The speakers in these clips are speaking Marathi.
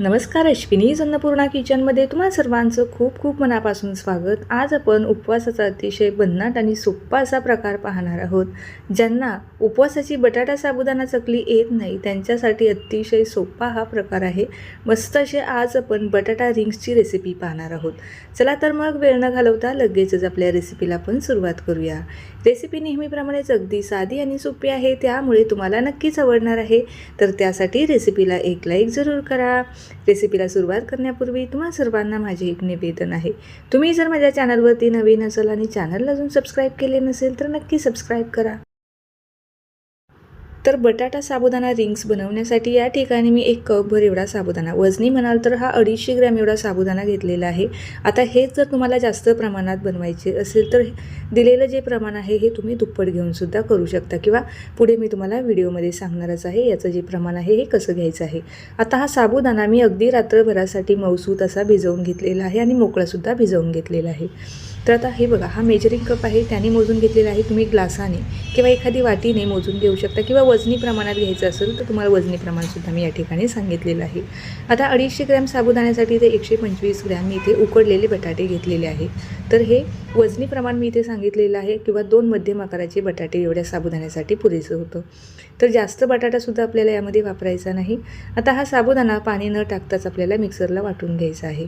नमस्कार अश्विनी अन्नपूर्णा किचनमध्ये तुम्हा सर्वांचं खूप खूप मनापासून स्वागत. आज आपण उपवासाचा अतिशय भन्नाट आणि सोप्पा असा प्रकार पाहणार आहोत ज्यांना उपवासाची बटाटा साबुदाणा चकली येत नाही त्यांच्यासाठी अतिशय सोपा हा प्रकार आहे. मस्त असे आज आपण बटाटा रिंग्सची रेसिपी पाहणार आहोत. चला तर मग वेळ न घालवता लगेचच आपल्या रेसिपीला आपण सुरुवात करूया. रेसिपी नेहमीप्रमाणेच अगदी साधी आणि सोपी आहे त्यामुळे तुम्हाला नक्कीच आवडणार आहे. तर त्यासाठी रेसिपीला एक लाईक जरूर करा. रेसिपीला सुरुवात करण्यापूर्वी तुम्हा सर्वांना माझे एक निवेदन आहे. तुम्ही जर माझ्या चॅनलवरती नवीन असाल आणि चॅनलला अजून सबस्क्राईब केले नसेल तर नक्की सबस्क्राईब करा. तर बटाटा साबुदाणा रिंग्स बनवण्यासाठी या ठिकाणी मी एक कपभर एवढा साबुदाणा. वजनी म्हणाल तर हा अडीचशे ग्रॅम एवढा साबुदाणा घेतलेला आहे. आता हेच जर तुम्हाला जास्त प्रमाणात बनवायचे असेल तर दिलेलं जे प्रमाण आहे हे तुम्ही दुप्पट घेऊनसुद्धा करू शकता किंवा पुढे मी तुम्हाला व्हिडिओमध्ये सांगणारच आहे याचं जे प्रमाण आहे हे कसं घ्यायचं आहे. आता हा साबुदाणा मी अगदी रात्रभरासाठी मौसूत असा भिजवून घेतलेला आहे आणि मोकळासुद्धा भिजवून घेतलेला आहे. तर आता हे बघा हा मेजरिंग कप आहे त्याने मोजून घेतलेला आहे तुम्ही ग्लासाने. किंवा एखादी वाटीने मोजून घेऊ शकता किंवा वजनी प्रमाणात घ्यायचं असेल तर तुम्हाला वजनी प्रमाणसुद्धा मी या ठिकाणी सांगितलेलं आहे. आता अडीचशे ग्रॅम साबुदाण्यासाठी ते एकशे पंचवीस ग्रॅम मी इथे उकडलेले बटाटे घेतलेले आहे. तर हे वजनी प्रमाण मी इथे सांगितलेलं आहे किंवा दोन मध्यम आकाराचे बटाटे एवढ्या साबुदाण्यासाठी पुरेसं होतं. तर जास्त बटाटासुद्धा आपल्याला यामध्ये वापरायचा नाही. आता हा साबुदाणा पाणी न टाकताच आपल्याला मिक्सरला वाटून घ्यायचा आहे.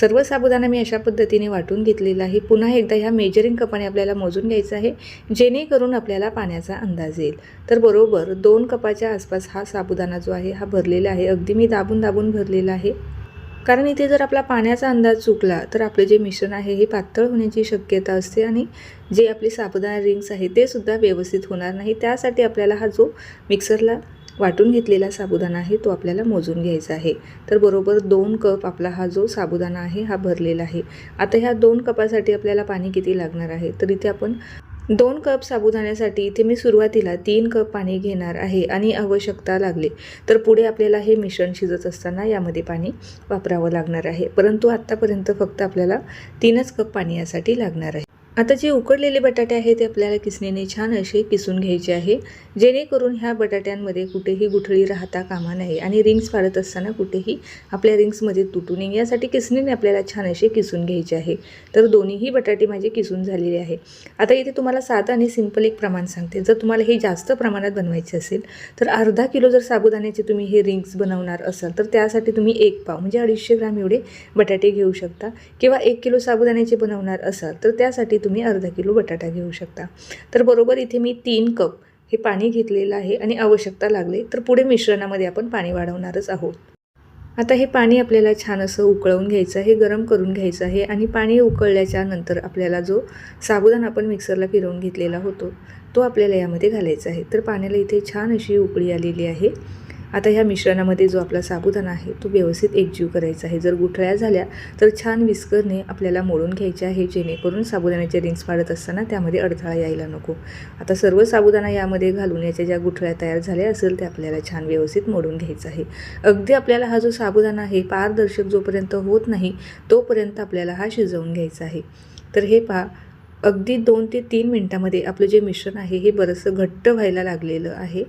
सर्व साबुदाणा मी अशा पद्धतीने वाटून घेतलेला आहे. पुन्हा एकदा ह्या मेजरिंग कपाने आपल्याला मोजून घ्यायचं आहे जेणेकरून आपल्याला पाण्याचा अंदाज येईल. तर बरोबर दोन कपाच्या आसपास हा साबुदाणा जो आहे हा भरलेला आहे. अगदी मी दाबून दाबून भरलेला आहे. कारण इथे जर आपला पाण्याचा अंदाज चुकला तर आपलं जे मिश्रण आहे हे पातळ होण्याची शक्यता असते आणि जे आपले साबुदाणा रिंग्स आहे ते सुद्धा व्यवस्थित होणार नाही. त्यासाठी आपल्याला हा जो मिक्सरला वाटून घेतलेला साबुदाणा आहे तो आपल्याला मोजून घ्यायचा आहे. तर बरोबर दोन कप आपला हा जो साबुदाणा आहे हा भरलेला आहे. आता ह्या दोन कपासाठी आपल्याला पाणी किती लागणार आहे? तर इथे आपण दोन कप साबुदाण्यासाठी इथे मी सुरुवातीला तीन कप पाणी घेणार आहे आणि आवश्यकता लागली. तर पुढे आपल्याला हे मिश्रण शिजत असताना यामध्ये पाणी वापरावं लागणार आहे. परंतु आत्तापर्यंत फक्त आपल्याला तीनच कप पाणी यासाठी लागणार आहे. आता जे उकडलेले बटाटे आहेत ते आपल्याला किसणीने छान असे किसून घ्यायचे आहे. जेणेकरून ह्या बटाट्यांमध्ये कुठेही गुठळी राहता कामा नये आणि रिंग्स पाडत असताना कुठेही आपल्या रिंग्समध्ये तुटू नये. यासाठी किसणीने आपल्याला छान असे किसून घ्यायचे आहे. तर दोन्हीही बटाटे माझे किसून झालेले आहे. आता इथे तुम्हाला साधं आणि सिंपल एक प्रमाण सांगते. जर तुम्हाला हे जास्त प्रमाणात बनवायचे असेल तर अर्धा किलो जर साबुदाण्याचे तुम्ही हे रिंग्स बनवणार असाल तर त्यासाठी तुम्ही एक पाव म्हणजे अडीचशे ग्राम एवढे बटाटे घेऊ शकता. किंवा एक किलो साबुदाण्याचे बनवणार असाल तर त्यासाठी तुम्ही अर्धा किलो बटाटा घेऊ शकता. तर बरोबर इथे मी तीन कप हे पाणी घेतलेलं आहे आणि आवश्यकता लागले तर पुढे मिश्रणामध्ये आपण पाणी वाढवणारच आहोत. आता हे पाणी आपल्याला छान असं उकळवून घ्यायचं आहे गरम करून घ्यायचं आहे आणि पाणी उकळल्याच्या नंतर आपल्याला जो साबुदाणा आपण मिक्सरला फिरवून घेतलेला होतो तो आपल्याला यामध्ये घालायचा आहे. तर पाण्याला इथे छान अशी उकळी आलेली आहे. आता ह्या मिश्रणामध्ये जो आपला साबुदाणा आहे तो व्यवस्थित एकजीव करायचा आहे. जर गुठळ्या झाल्या तर छान विस्करने आपल्याला मोडून घ्यायचे आहे. जेणेकरून साबुदाण्याचे रिंग्स पाडत असताना त्यामध्ये अडथळा यायला नको. आता सर्व साबुदाणा यामध्ये घालून याच्या ज्या गुठळ्या तयार झाल्या असेल त्या आपल्याला छान व्यवस्थित मोडून घ्यायचं आहे. अगदी आपल्याला हा जो साबुदाणा आहे पारदर्शक जोपर्यंत होत नाही तोपर्यंत आपल्याला हा शिजवून घ्यायचा आहे. तर हे पहा अगदी दोन ते तीन मिनटामध्ये आपलं जे मिश्रण आहे हे बरंचसं घट्ट व्हायला लागलेलं आहे.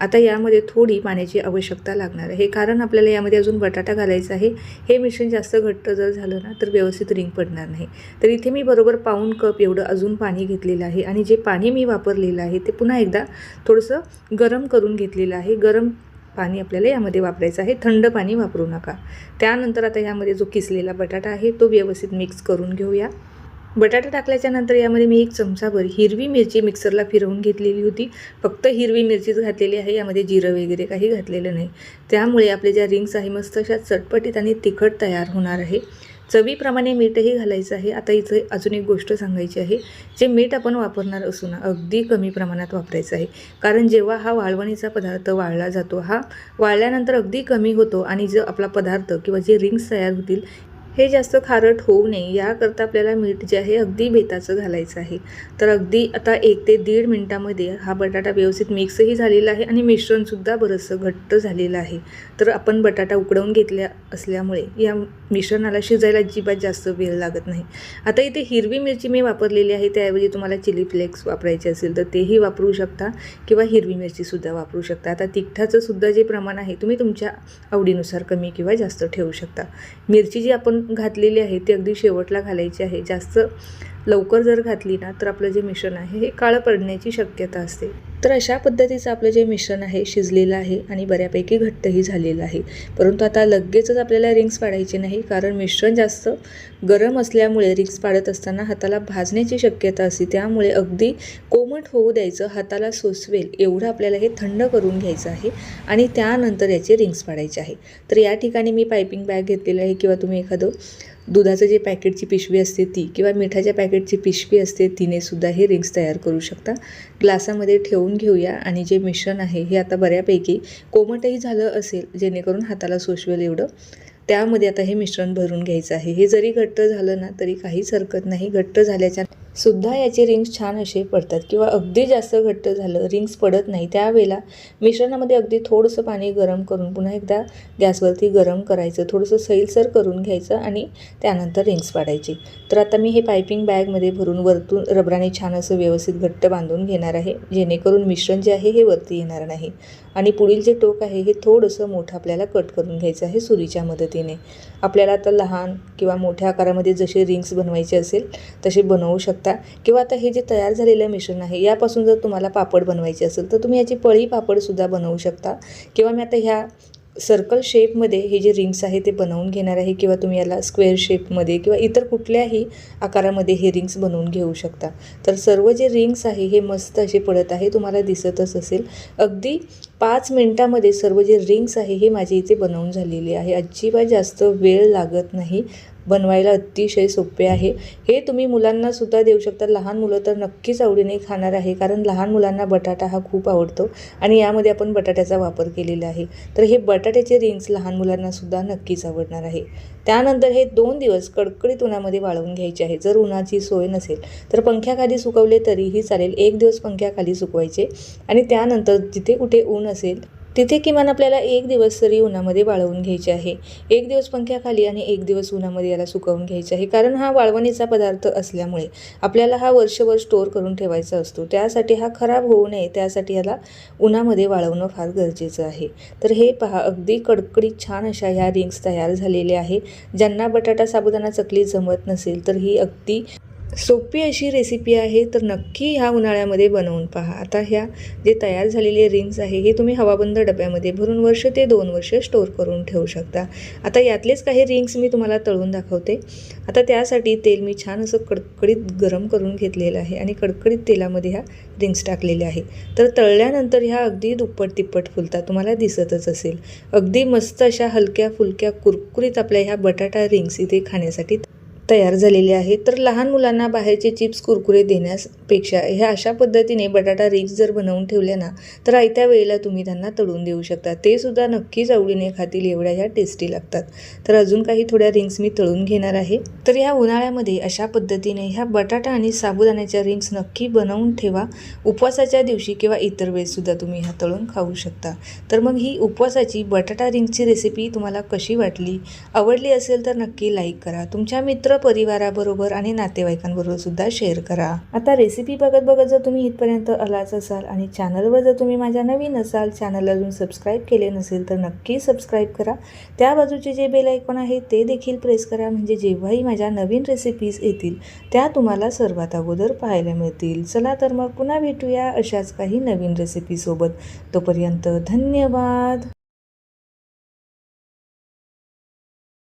आता यामध्ये थोडी पाण्याची आवश्यकता लागणार आहे. कारण आपल्याला यामध्ये अजून बटाटा घालायचा आहे. हे मिश्रण जास्त घट्ट जर झालं ना तर व्यवस्थित रिंग पडणार नाही. तर इथे मी बरोबर पाऊण कप एवढं अजून पाणी घेतलेलं आहे आणि जे पाणी मी वापरलेलं आहे ते पुन्हा एकदा थोडंसं गरम करून घेतलेलं आहे. गरम पाणी आपल्याला यामध्ये वापरायचं आहे. थंड पाणी वापरू नका. त्यानंतर आता यामध्ये जो किसलेला बटाटा आहे तो व्यवस्थित मिक्स करून घेऊया. बटाटा टाकल्याच्या नंतर यामध्ये मी एक चमचाभर हिरवी मिरची मिक्सरला फिरवून घेतलेली होती. फक्त हिरवी मिरचीच घातलेली आहे. यामध्ये जिरं वगैरे काही घातलेलं नाही. त्यामुळे आपल्या ज्या रिंग्स आहे मस्त अशा चटपटीत आणि तिखट तयार होणार आहे. चवीप्रमाणे मीठही घालायचं आहे. आता इथे अजून एक गोष्ट सांगायची आहे. जे मीठ आपण वापरणार असू ना अगदी कमी प्रमाणात वापरायचं आहे. कारण जेव्हा हा वाळवणीचा पदार्थ वाळला जातो हा वाळल्यानंतर अगदी कमी होतो आणि जो आपला पदार्थ किंवा जे रिंग्स तयार होतील हे जास्त खारट होऊ नये. याकरता आपल्याला मीठ जे आहे अगदी बेताचं घालायचं आहे. तर अगदी आता एक ते दीड मिनटामध्ये हा बटाटा व्यवस्थित मिक्सही झालेला आहे आणि मिश्रणसुद्धा बरंचसं घट्ट झालेलं आहे. तर आपण बटाटा उकडवून घेतल्या असल्यामुळे या मिश्रणाला शिजायला अजिबात जास्त वेळ लागत नाही. आता इथे हिरवी मिरची मी वापरलेली आहे. त्याऐवजी तुम्हाला चिली फ्लेक्स वापरायचे असेल तर तेही वापरू शकता किंवा हिरवी मिरचीसुद्धा वापरू शकता. आता तिखटाचं सुद्धा जे प्रमाण आहे तुम्ही तुमच्या आवडीनुसार कमी किंवा जास्त ठेवू शकता. मिरची जी आपण घातलेली आहे ती अगदी शेवटला घालायची आहे. जास्त लवकर जर घातली ना तर आपलं जे मिश्रण आहे हे काळं पडण्याची शक्यता असते. तर अशा पद्धतीचं आपलं जे मिश्रण आहे शिजलेलं आहे आणि बऱ्यापैकी घट्टही झालेलं आहे. परंतु आता लगेचच आपल्याला रिंग्स पाडायचे नाही कारण मिश्रण जास्त गरम असल्यामुळे रिंग्स पाडत असताना हाताला भाजण्याची शक्यता असते. त्यामुळे अगदी कोमट होऊ द्यायचं हाताला सोसवेल एवढं आपल्याला हे थंड करून घ्यायचं आहे आणि त्यानंतर याचे रिंग्स पाडायचे आहे. तर या ठिकाणी मी पायपिंग बॅग घेतलेलं आहे किंवा तुम्ही एखादं दुधाचं जे पॅकेटची पिशवी असते ती किंवा मिठाच्या पॅकेटची पिशवी असते तिने सुद्धा हे रिंग्स तयार करू शकता. ग्लासामध्ये ठेवून घेऊया आणि जे मिश्रण आहे हे आता बऱ्यापैकी कोमटही झालं असेल जेणेकरून हाताला सोशवेल एवढं. त्यामध्ये आता हे मिश्रण भरून घ्यायचं आहे. हे जरी घट्ट झालं ना तरी काहीच हरकत नाही. घट्ट झाल्याच्या सुद्धा याचे रिंग्स छान असे पडतात. किंवा अगदी जास्त घट्ट झालं रिंग्स पडत नाही त्यावेळेला मिश्रणामध्ये अगदी थोडंसं पाणी गरम करून पुन्हा एकदा गॅसवरती गरम करायचं. थोडंसं सैलसर करून घ्यायचं आणि त्यानंतर रिंग्स पाडायची. तर आता मी हे पायपिंग बॅगमध्ये भरून वरतून रबराने छान असं व्यवस्थित घट्ट बांधून घेणार आहे. जेणेकरून मिश्रण जे आहे हे वरती येणार नाही. आणि पुढील जे टोक आहे हे थोडंसं मोठं आपल्याला कट करून घ्यायचं आहे सुरीच्या मदतीने. आपल्याला आता लहान किंवा मोठ्या आकारामध्ये जसे रिंग्स बनवायचे असेल तसे बनवू शकता. किंवा आता हे जे तयार झालेलं मिश्रण आहे यापासून जर तुम्हाला पापड बनवायचे असेल तर तुम्ही याची पळी पापडसुद्धा बनवू शकता. किंवा मी आता ह्या सर्कल शेपमध्ये हे जे रिंग्स आहे ते बनवून घेणार आहे किंवा तुम्ही याला स्क्वेअर शेपमध्ये किंवा इतर कुठल्याही आकारामध्ये हे रिंग्स बनवून घेऊ शकता. तर सर्व जे रिंग्स आहे हे मस्त असे पडत आहे तुम्हाला दिसतच असेल. अगदी पाच मिनटामध्ये सर्व जे रिंग्स आहे हे माझे इथे बनवून झालेले आहे. अजिबात जास्त वेळ लागत नाही. बनवायला अतिशय सोपे आहे. हे तुम्ही मुलांना सुद्धा देऊ शकता. लहान मुलं तर नक्कीच आवडीने खाणार आहे कारण लहान मुलांना बटाटा हा खूप आवडतो आणि यामध्ये आपण बटाट्याचा वापर केलेला आहे. तर हे बटाट्याचे रिंग्स लहान मुलांना सुद्धा नक्कीच आवडणार आहे. त्यानंतर हे दोन दिवस कडकडीत उन्हामध्ये वाळवून घ्यायचे आहे. जर उन्हाची सोय नसेल तर पंख्याखाली सुकवले तरीही चालेल. एक दिवस पंख्याखाली सुकवायचे आणि त्यानंतर जिथे कुठे ऊन असेल तिथे किमान आपल्याला एक दिवस तरी उन्हामध्ये वाळवून घ्यायचे आहे. एक दिवस पंख्याखाली आणि एक दिवस उन्हामध्ये याला सुकवून घ्यायचे आहे. कारण हा वाळवणीचा पदार्थ असल्यामुळे आपल्याला हा वर्षभर स्टोअर करून ठेवायचा असतो. त्यासाठी हा खराब होऊ नये. त्यासाठी याला उन्हामध्ये वाळवणं फार गरजेचं आहे. तर हे पहा अगदी कडकडीत छान अशा ह्या रिंग्स तयार झालेल्या आहे ज्यांना बटाटा साबुदाणा चकली जमत नसेल तर ही अगदी सोपी अशी रेसिपी आहे तर नक्की ह्या उन्हाळ्यामध्ये बनवून पहा. आता ह्या जे तयार झालेले रिंग्स आहे हे तुम्ही हवाबंद डब्यामध्ये भरून वर्ष ते दोन वर्ष स्टोअर करून ठेवू शकता. आता यातलेच काही रिंग्स मी तुम्हाला तळून दाखवते. आता त्यासाठी तेल मी छान असं कडकडीत गरम करून घेतलेलं आहे आणि कडकडीत तेलामध्ये ह्या रिंग्स टाकलेल्या आहे. तर तळल्यानंतर ह्या अगदी दुप्पट तिप्पट फुलतात तुम्हाला दिसतच असेल. अगदी मस्त अशा हलक्या फुलक्या कुरकुरीत आपल्या ह्या बटाटा रिंग्स इथे खाण्यासाठी तयार झालेले आहेत तर लहान मुलांना बाहेरचे चिप्स कुरकुरे देण्यापेक्षा ह्या अशा पद्धतीने बटाटा रिंग्स जर बनवून ठेवल्या ना तर आयत्या वेळेला तुम्ही त्यांना तळून देऊ शकता. ते सुद्धा नक्कीच आवडीने खातील एवढ्या ह्या टेस्टी लागतात. तर अजून काही थोड्या रिंग्स मी तळून घेणार आहे. तर ह्या उन्हाळ्यामध्ये अशा पद्धतीने ह्या बटाटा आणि साबुदाण्याच्या रिंग्स नक्की बनवून ठेवा. उपवासाच्या दिवशी किंवा इतर वेळेसुद्धा तुम्ही ह्या तळून खाऊ शकता. तर मग ही उपवासाची बटाटा रिंगची रेसिपी तुम्हाला कशी वाटली? आवडली असेल तर नक्की लाईक करा. तुमच्या मित्र परिवाराबरोबर आणि नातेवाईकांबरोबर सुद्धा शेअर करा. आता रेसिपी बघत बघत जर तुम्ही इथपर्यंत आलाच असाल आणि चॅनलवर जर तुम्ही माझ्या नवीन असाल चॅनल अजून सबस्क्राईब केले नसेल तर नक्की सबस्क्राईब करा. त्या बाजूचे जे बेल आयकॉन आहे ते देखील प्रेस करा. म्हणजे जेव्हाही माझ्या नवीन रेसिपीज येतील त्या तुम्हाला सर्वात अगोदर पाहायला मिळतील. चला तर मग पुन्हा भेटूया अशाच काही नवीन रेसिपीसोबत तोपर्यंत धन्यवाद!